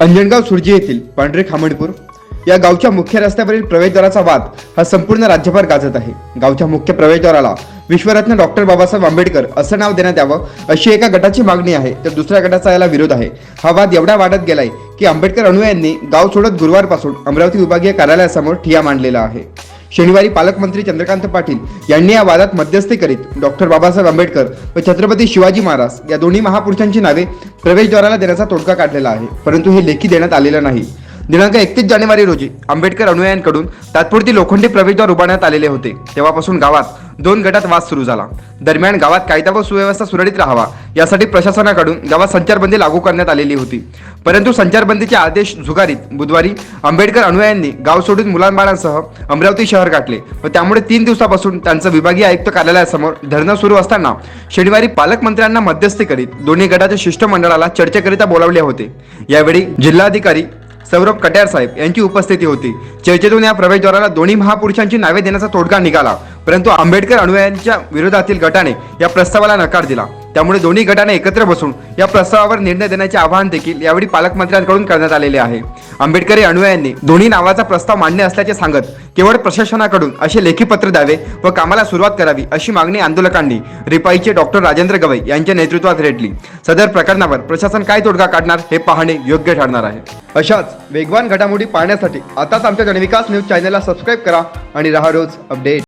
अंजनगाव सुरजी येथील पांढरे खामणपूर या गावच्या मुख्य रस्त्यावरील प्रवेशद्वाराचा वाद हा संपूर्ण राज्यभर गाजत आहे. गावच्या मुख्य प्रवेशद्वाराला विश्वरत्न डॉक्टर बाबासाहेब आंबेडकर असं नाव देण्यात यावं अशी एका गटाची मागणी आहे तर दुसऱ्या गटाचा याला विरोध आहे. हा वाद एवढा वाढत गेलाय की आंबेडकर अनुयायांनी गाव सोडत गुरुवारपासून अमरावती विभागीय कार्यालयासमोर ठिया मांडलेला आहे. शनिवारी पालकमंत्री चंद्रकांत पाटील यांनी या वादात मध्यस्थी करीत डॉक्टर बाबासाहेब आंबेडकर व छत्रपती शिवाजी महाराज या दोन्ही महापुरुषांची नावे प्रवेशद्वाराला देण्याचा तोडगा काढलेला आहे. परंतु हे लेखी देण्यात आलेलं नाही. दिनांक एकतीस जानेवारी रोजी आंबेडकर अनुयायांकडून तात्पुरती लोखंडी प्रवेशद्वार उभारण्यात आलेले होते. तेव्हापासून गावात दोन गटात वाद सुरू झाला. दरम्यान गावात कायदा व सुव्यवस्था सुरळीत राहावा यासाठी प्रशासनाकडून गावात संचारबंदी लागू करण्यात आलेली होती. परंतु संचारबंदीचे आदेश झुगारीत. बुधवारी आंबेडकर अनुयायांनी गाव सोडून मुलांबाळांसह अमरावती शहर गाठले व त्यामुळे तीन दिवसापासून त्यांचं विभागीय आयुक्त कार्यालयासमोर धरणं सुरू असताना शनिवारी पालकमंत्र्यांना मध्यस्थी करीत दोन्ही गटाच्या शिष्टमंडळाला चर्चेकरिता बोलावले होते. यावेळी जिल्हाधिकारी सौरभ कट्यार साहेब यांची उपस्थिती होती. चर्चेतून या प्रवेशद्वाराला दोन्ही महापुरुषांची नावे देण्याचा तोडगा निघाला. परंतु आंबेडकर अनुयायांच्या विरोधातील गटाने या प्रस्तावाला नकार दिला. त्यामुळे दोन्ही गटाने एकत्र बसून या प्रस्तावावर निर्णय देण्याचे आवाहन देखील यावेळी पालकमंत्र्यांकडून करण्यात आलेले आहे. आंबेडकरी अनुयायांनी दोन्ही नावाचा प्रस्ताव मान्य असल्याचे सांगत केवळ प्रशासनाकडून असे लेखी पत्र द्यावे व कामाला सुरुवात करावी अशी मागणी आंदोलकांनी रिपाईचे डॉक्टर राजेंद्र गवई यांच्या नेतृत्वात रेटली. सदर प्रकरणावर प्रशासन काय तोडगा काढणार हे पाहणे योग्य ठरणार आहे. अशाच वेगवान घडामोडी पाहण्यासाठी आताच आमच्या जनविकास न्यूज चॅनलला सबस्क्राईब करा आणि राहा रोज अपडेट.